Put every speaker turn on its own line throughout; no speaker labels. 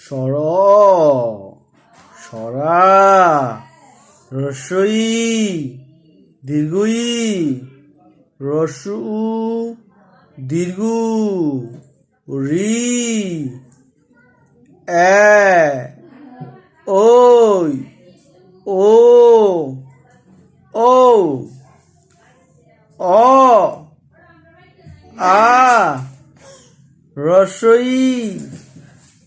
সর সরা রসই দীর্ঘই রসু দীর্ঘ রি এ ও ও অ আ রসই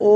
ও